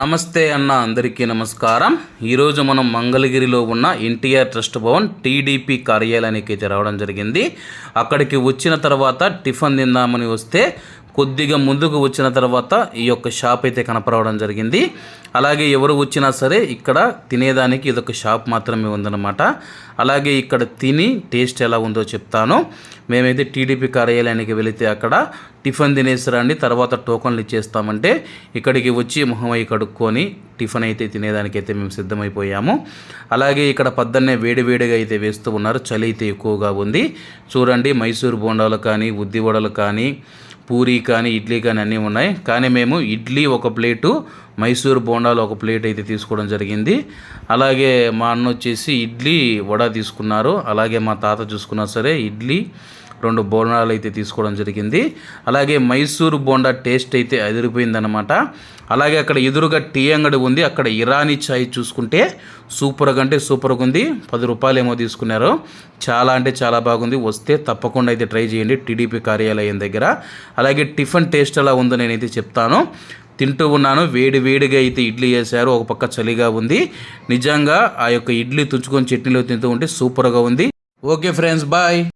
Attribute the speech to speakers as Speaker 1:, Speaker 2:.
Speaker 1: నమస్తే అన్న అందరికీ నమస్కారం. ఈరోజు మనం మంగళగిరిలో ఉన్న ఎన్టీఆర్ ట్రస్ట్ భవన్ టీడీపీ కార్యాలయానికి అయితే రావడం జరిగింది. అక్కడికి వచ్చిన తర్వాత టిఫిన్ తిందామని వస్తే కొద్దిగా ముందుకు వచ్చిన తర్వాత ఈ యొక్క షాప్ అయితే కనపడవడం జరిగింది. అలాగే ఎవరు వచ్చినా సరే ఇక్కడ తినేదానికి ఇదొక షాప్ మాత్రమే ఉందన్నమాట. అలాగే ఇక్కడ తిని టేస్ట్ ఎలా ఉందో చెప్తాను. మేమైతే టీడీపీ కార్యాలయానికి వెళితే అక్కడ టిఫిన్ తినేసి రండి తర్వాత టోకన్లు ఇచ్చేస్తామంటే ఇక్కడికి వచ్చి మొహమై కడుక్కొని టిఫిన్ అయితే తినేదానికి అయితే మేము సిద్ధమైపోయాము. అలాగే ఇక్కడ పద్దన్నే వేడివేడిగా అయితే వేస్తూ ఉన్నారు. చలి అయితే ఎక్కువగా ఉంది. చూడండి మైసూర్ బోండాలు కానీ ఉద్దివడలు కానీ పూరి కానీ ఇడ్లీ కానీ అన్నీ ఉన్నాయి. కానీ మేము ఇడ్లీ ఒక ప్లేటు మైసూర్ బోండాలు ఒక ప్లేట్ అయితే తీసుకోవడం జరిగింది. అలాగే మా అన్న వచ్చేసి ఇడ్లీ వడ తీసుకున్నారు. అలాగే మా తాత చూసుకున్నా సరే ఇడ్లీ రెండు బోండాలు అయితే తీసుకోవడం జరిగింది. అలాగే మైసూర్ బోండా టేస్ట్ అయితే అదిరిపోయిందనమాట అలాగే అక్కడ ఎదురుగా టీ అంగడి ఉంది. అక్కడ ఇరానీ చాయ్ చూసుకుంటే సూపర్గా అంటే సూపర్గా ఉంది. పది రూపాయలు ఏమో తీసుకున్నారు. చాలా అంటే చాలా బాగుంది. వస్తే తప్పకుండా అయితే ట్రై చేయండి టీడీపీ కార్యాలయం దగ్గర. అలాగే టిఫిన్ టేస్ట్ ఎలా ఉందో నేనైతే చెప్తాను. తింటూ ఉన్నాను. వేడి వేడిగా అయితే ఇడ్లీ వేశారు ఒక పక్క చలిగా ఉంది. నిజంగా ఆ యొక్క ఇడ్లీ తుంచుకొని చట్నీలో తింటూ ఉంటే సూపర్గా ఉంది. Okay friends bye.